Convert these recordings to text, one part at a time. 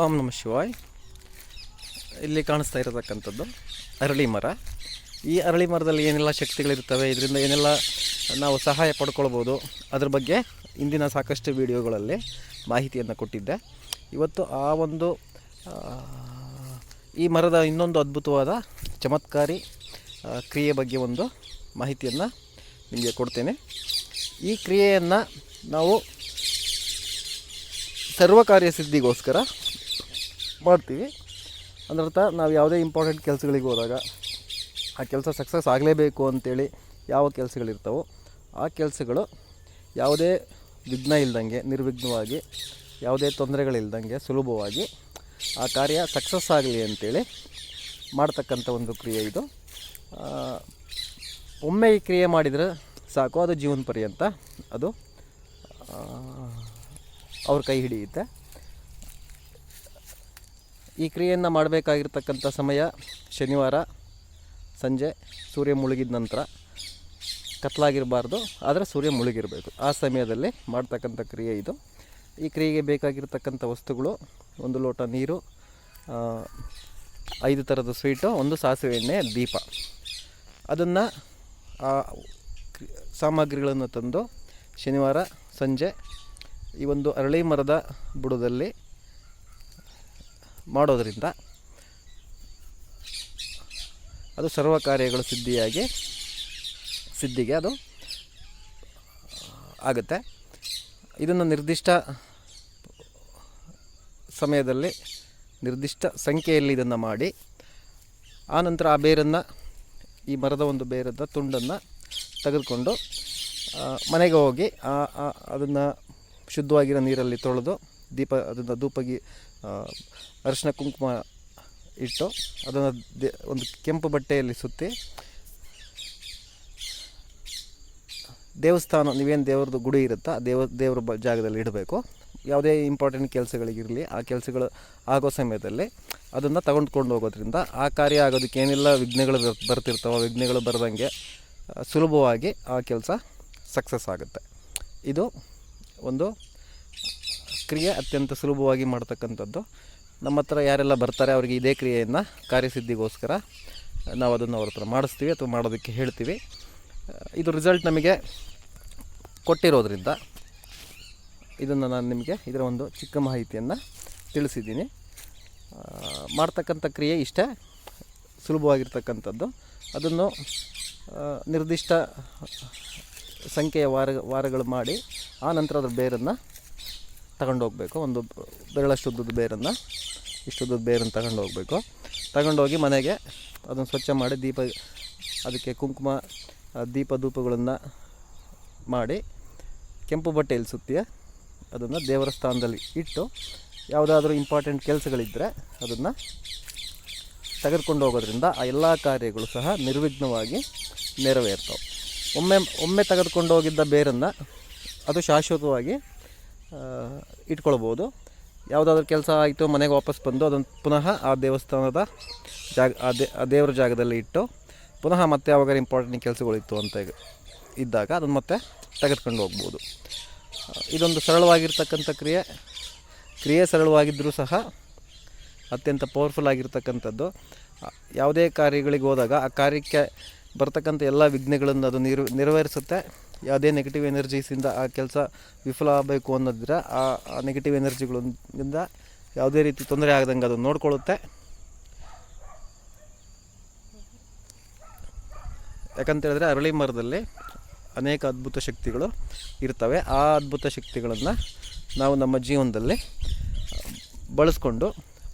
ಓಂ ನಮ ಶಿವಾಯ್. ಇಲ್ಲಿ ಕಾಣಿಸ್ತಾ ಇರತಕ್ಕಂಥದ್ದು ಅರಳಿ ಮರ. ಈ ಅರಳಿ ಮರದಲ್ಲಿ ಏನೆಲ್ಲ ಶಕ್ತಿಗಳಿರ್ತವೆ ಇದರಿಂದ ಏನೆಲ್ಲ ನಾವು ಸಹಾಯ ಪಡ್ಕೊಳ್ಬೋದು, ಅದ್ರ ಬಗ್ಗೆ ಇಂದಿನ ಸಾಕಷ್ಟು ವಿಡಿಯೋಗಳಲ್ಲಿ ಮಾಹಿತಿಯನ್ನು ಕೊಟ್ಟಿದ್ದೆ. ಇವತ್ತು ಆ ಒಂದು ಈ ಮರದ ಇನ್ನೊಂದು ಅದ್ಭುತವಾದ ಚಮತ್ಕಾರಿ ಕ್ರಿಯೆ ಬಗ್ಗೆ ಒಂದು ಮಾಹಿತಿಯನ್ನು ನಿಮಗೆ ಕೊಡ್ತೇನೆ. ಈ ಕ್ರಿಯೆಯನ್ನು ನಾವು ಸರ್ವಕಾರ್ಯ ಸಿದ್ಧಿಗೋಸ್ಕರ ಮಾಡ್ತೀವಿ. ಅದರರ್ಥ ನಾವು ಯಾವುದೇ ಇಂಪಾರ್ಟೆಂಟ್ ಕೆಲಸಗಳಿಗೆ ಹೋದಾಗ ಆ ಕೆಲಸ ಸಕ್ಸಸ್ ಆಗಲೇಬೇಕು ಅಂತೇಳಿ ಯಾವ ಕೆಲಸಗಳಿರ್ತಾವೋ ಆ ಕೆಲಸಗಳು ಯಾವುದೇ ವಿಘ್ನ ಇಲ್ದಂಗೆ, ನಿರ್ವಿಘ್ನವಾಗಿ, ಯಾವುದೇ ತೊಂದರೆಗಳಿಲ್ದಂಗೆ, ಸುಲಭವಾಗಿ ಆ ಕಾರ್ಯ ಸಕ್ಸಸ್ ಆಗಲಿ ಅಂತೇಳಿ ಮಾಡ್ತಕ್ಕಂಥ ಒಂದು ಕ್ರಿಯೆ ಇದು. ಒಮ್ಮೆ ಈ ಕ್ರಿಯೆ ಮಾಡಿದರೆ ಸಾಕು, ಅದು ಜೀವನ ಪರ್ಯಂತ ಅದು ಅವ್ರ ಕೈ ಹಿಡಿಯುತ್ತೆ. ಈ ಕ್ರಿಯೆಯನ್ನು ಮಾಡಬೇಕಾಗಿರ್ತಕ್ಕಂಥ ಸಮಯ ಶನಿವಾರ, ಸಂಜೆ, ಸೂರ್ಯ ಮುಳುಗಿದ ನಂತರ ಕತ್ಲಾಗಿರಬಾರ್ದು, ಆದರೆ ಸೂರ್ಯ ಮುಳುಗಿರಬೇಕು. ಆ ಸಮಯದಲ್ಲಿ ಮಾಡ್ತಕ್ಕಂಥ ಕ್ರಿಯೆ ಇದು. ಈ ಕ್ರಿಯೆಗೆ ಬೇಕಾಗಿರ್ತಕ್ಕಂಥ ವಸ್ತುಗಳು, ಒಂದು ಲೋಟ ನೀರು ಐದು ಥರದ ಸ್ವೀಟು, ಒಂದು ಸಾಸಿವೆ ಎಣ್ಣೆ, ದೀಪ. ಅದನ್ನು ಸಾಮಗ್ರಿಗಳನ್ನು ತಂದು ಶನಿವಾರ, ಸಂಜೆ ಈ ಒಂದು ಅರಳಿ ಮರದ ಬುಡದಲ್ಲಿ ಮಾಡೋದರಿಂದ ಅದು ಸರ್ವ ಕಾರ್ಯಗಳು ಸಿದ್ಧಿಯಾಗಿ ಸಿದ್ಧಿಗೆ ಅದು ಆಗುತ್ತೆ. ಇದನ್ನು ನಿರ್ದಿಷ್ಟ ಸಮಯದಲ್ಲಿ, ನಿರ್ದಿಷ್ಟ ಸಂಖ್ಯೆಯಲ್ಲಿ ಇದನ್ನು ಮಾಡಿ ಆನಂತರ ಆ ಬೇರನ್ನು, ಈ ಮರದ ಒಂದು ಬೇರದ ತುಂಡನ್ನು ತೆಗೆದುಕೊಂಡು ಮನೆಗೆ ಹೋಗಿ ಅದನ್ನು ಶುದ್ಧವಾಗಿರೋ ನೀರಲ್ಲಿ ತೊಳೆದು ದೀಪ ಅದನ್ನು ಧೂಪಗಿ ಅರಿಶಿನ ಕುಂಕುಮ ಇಟ್ಟು ಅದನ್ನು ಒಂದು ಕೆಂಪು ಬಟ್ಟೆಯಲ್ಲಿ ಸುತ್ತಿ ದೇವಸ್ಥಾನ, ನೀವೇನು ದೇವ್ರದ್ದು ಗುಡಿ ಇರುತ್ತೋ, ಆ ದೇವ, ದೇವ್ರ ಬ, ಜಾಗದಲ್ಲಿ ಇಡಬೇಕು. ಯಾವುದೇ ಇಂಪಾರ್ಟೆಂಟ್ ಕೆಲಸಗಳಿಗಿರಲಿ, ಆ ಕೆಲಸಗಳು ಆಗೋ ಸಮಯದಲ್ಲಿ ಅದನ್ನು ತಗೊಂಡ್ಕೊಂಡು ಹೋಗೋದ್ರಿಂದ ಆ ಕಾರ್ಯ ಆಗೋದಕ್ಕೆ ಏನೆಲ್ಲ ವಿಘ್ನಗಳು ಬರ್- ಬರ್ತಿರ್ತಾವೋ, ವಿಘ್ನಗಳು ಬರದಂಗೆ ಸುಲಭವಾಗಿ ಆ ಕೆಲಸ ಸಕ್ಸಸ್ ಆಗುತ್ತೆ. ಇದು ಒಂದು ಕ್ರಿಯೆ ಅತ್ಯಂತ ಸುಲಭವಾಗಿ ಮಾಡ್ತಕ್ಕಂಥದ್ದು. ನಮ್ಮ ಹತ್ರ ಯಾರೆಲ್ಲ ಬರ್ತಾರೆ, ಅವರಿಗೆ ಇದೇ ಕ್ರಿಯೆಯನ್ನು, ಕಾರ್ಯಸಿದ್ಧಿಗೋಸ್ಕರ ನಾವು ಅದನ್ನು ಅವ್ರ ಹತ್ರ ಮಾಡಿಸ್ತೀವಿ ಅಥವಾ ಮಾಡೋದಕ್ಕೆ ಹೇಳ್ತೀವಿ. ಇದು ರಿಸಲ್ಟ್ ನಮಗೆ ಕೊಟ್ಟಿರೋದ್ರಿಂದ ಇದನ್ನು ನಾನು ನಿಮಗೆ ಇದರ ಒಂದು ಚಿಕ್ಕ ಮಾಹಿತಿಯನ್ನು ತಿಳಿಸಿದ್ದೀನಿ. ಮಾಡ್ತಕ್ಕಂಥ ಕ್ರಿಯೆ ಇಷ್ಟೇ, ಸುಲಭವಾಗಿರ್ತಕ್ಕಂಥದ್ದು. ಅದನ್ನು ನಿರ್ದಿಷ್ಟ ಸಂಖ್ಯೆಯ ವಾರ, ವಾರಗಳು ಮಾಡಿ, ಆ ನಂತರ ಅದರ ಬೇರನ್ನು ತಗೊಂಡು ಹೋಗಬೇಕು ಒಂದು ಬೆರಳಷ್ಟು ಉದ್ದದ ಬೇರನ್ನು ಇಷ್ಟುದ್ದದ ಬೇರನ್ನು ತಗೊಂಡು ಹೋಗಬೇಕು ತಗೊಂಡೋಗಿ ಮನೆಗೆ ಅದನ್ನು ಸ್ವಚ್ಛ ಮಾಡಿ ದೀಪ, ಅದಕ್ಕೆ ಕುಂಕುಮ ದೀಪ ಧೂಪಗಳನ್ನು ಮಾಡಿ ಕೆಂಪು ಬಟ್ಟೆಯಲ್ಲಿ ಸುತ್ತಿ ಅದನ್ನು ದೇವರ ಸ್ಥಾನದಲ್ಲಿ ಇಟ್ಟು ಯಾವುದಾದ್ರೂ ಇಂಪಾರ್ಟೆಂಟ್ ಕೆಲಸಗಳಿದ್ದರೆ ಅದನ್ನು ತೆಗೆದುಕೊಂಡು ಹೋಗೋದ್ರಿಂದ ಆ ಎಲ್ಲ ಕಾರ್ಯಗಳು ಸಹ ನಿರ್ವಿಘ್ನವಾಗಿ ನೆರವೇರ್ತವೆ. ಒಮ್ಮೆ ಒಮ್ಮೆ ತೆಗೆದುಕೊಂಡು ಹೋಗಿದ್ದ ಬೇರನ್ನು ಅದು ಶಾಶ್ವತವಾಗಿ ಇಟ್ಕೊಳ್ಬೋದು. ಯಾವುದಾದ್ರೂ ಕೆಲಸ ಆಯಿತು, ಮನೆಗೆ ವಾಪಸ್ ಬಂದು ಅದನ್ನು ಪುನಃ ಆ ದೇವಸ್ಥಾನದ ಜಾಗ, ಆ ದೇವರ ಜಾಗದಲ್ಲಿ ಇಟ್ಟು ಪುನಃ ಮತ್ತೆ ಯಾವಾಗ ಇಂಪಾರ್ಟೆಂಟ್ ಕೆಲಸಗಳಿತ್ತು ಅಂತ ಇದ್ದಾಗ ಅದನ್ನು ಮತ್ತೆ ತೆಗೆದುಕೊಂಡು ಹೋಗ್ಬೋದು. ಇದೊಂದು ಸರಳವಾಗಿರ್ತಕ್ಕಂಥ ಕ್ರಿಯೆ. ಕ್ರಿಯೆ ಸರಳವಾಗಿದ್ದರೂ ಸಹ ಅತ್ಯಂತ ಪವರ್ಫುಲ್ ಆಗಿರ್ತಕ್ಕಂಥದ್ದು. ಯಾವುದೇ ಕಾರ್ಯಗಳಿಗೆ ಹೋದಾಗ ಆ ಕಾರ್ಯಕ್ಕೆ ಬರ್ತಕ್ಕಂಥ ಎಲ್ಲ ವಿಘ್ನಗಳನ್ನು ಅದು ನಿರ್ ನೆರವೇರಿಸುತ್ತೆ. ಯಾವುದೇ ನೆಗೆಟಿವ್ ಎನರ್ಜೀಸಿಂದ ಆ ಕೆಲಸ ವಿಫಲ ಆಗಬೇಕು ಅನ್ನೋದಿದ್ರೆ ಆ ನೆಗೆಟಿವ್ ಎನರ್ಜಿಗಳಿಂದ ಯಾವುದೇ ರೀತಿ ತೊಂದರೆ ಆಗದಂಗೆ ಅದು ನೋಡ್ಕೊಳ್ಳುತ್ತೆ. ಯಾಕಂತೇಳಿದ್ರೆ ಅರಳಿ ಮರದಲ್ಲಿ ಅನೇಕ ಅದ್ಭುತ ಶಕ್ತಿಗಳು ಇರ್ತವೆ. ಆ ಅದ್ಭುತ ಶಕ್ತಿಗಳನ್ನು ನಾವು ನಮ್ಮ ಜೀವನದಲ್ಲಿ ಬಳಸ್ಕೊಂಡು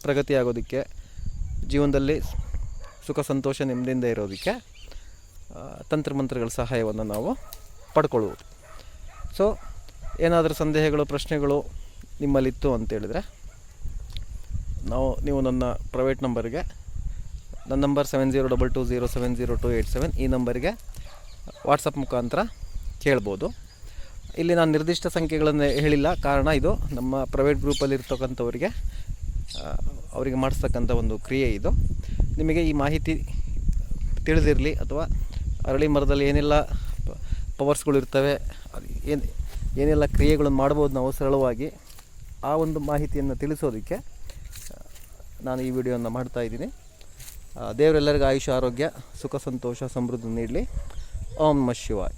ಪ್ರಗತಿಯಾಗೋದಕ್ಕೆ, ಜೀವನದಲ್ಲಿ ಸುಖ, ಸಂತೋಷ, ನೆಮ್ಮದಿಯಿಂದ ಇರೋದಕ್ಕೆ ತಂತ್ರಮಂತ್ರಗಳ ಸಹಾಯವನ್ನು ನಾವು ಪಡ್ಕೊಳ್ಳುವುದು. ಸೊ ಏನಾದರೂ ಸಂದೇಹಗಳು, ಪ್ರಶ್ನೆಗಳು ನಿಮ್ಮಲ್ಲಿತ್ತು ಅಂತೇಳಿದರೆ ನಾವು, ನೀವು ನನ್ನ ಪ್ರೈವೇಟ್ ನಂಬರ್ಗೆ ನನ್ನ number seven zero double two zero seven zero two eight seven ಈ ನಂಬರಿಗೆ ವಾಟ್ಸಪ್ ಮುಖಾಂತರ ಕೇಳ್ಬೋದು. ಇಲ್ಲಿ ನಾನು ನಿರ್ದಿಷ್ಟ ಸಂಖ್ಯೆಗಳನ್ನು ಹೇಳಿಲ್ಲ, ಕಾರಣ ಇದು ನಮ್ಮ ಪ್ರೈವೇಟ್ ಗ್ರೂಪಲ್ಲಿ ಇರ್ತಕ್ಕಂಥವರಿಗೆ ಅವರಿಗೆ ಮಾಡಿಸ್ತಕ್ಕಂಥ ಒಂದು ಕ್ರಿಯೆ ಇದು. ನಿಮಗೆ ಈ ಮಾಹಿತಿ ತಿಳಿದಿರಲಿ ಅಥವಾ ಅರಳಿ ಮರದಲ್ಲಿ ಏನೆಲ್ಲ ಪವರ್ಸ್ಗಳು ಇರ್ತವೆ, ಏನು, ಏನೆಲ್ಲ ಕ್ರಿಯೆಗಳನ್ನು ಮಾಡ್ಬೋದು ನಾವು ಸರಳವಾಗಿ ಆ ಒಂದು ಮಾಹಿತಿಯನ್ನು ತಿಳಿಸೋದಕ್ಕೆ ನಾನು ಈ ವಿಡಿಯೋನ ಮಾಡ್ತಾ ಇದ್ದೀನಿ. ದೇವರೆಲ್ಲರಿಗೂ ಆಯುಷ, ಆರೋಗ್ಯ, ಸುಖ, ಸಂತೋಷ, ಸಮೃದ್ಧಿ ನೀಡಲಿ. ಓಂ ನಮಃ ಶಿವಾಯ್.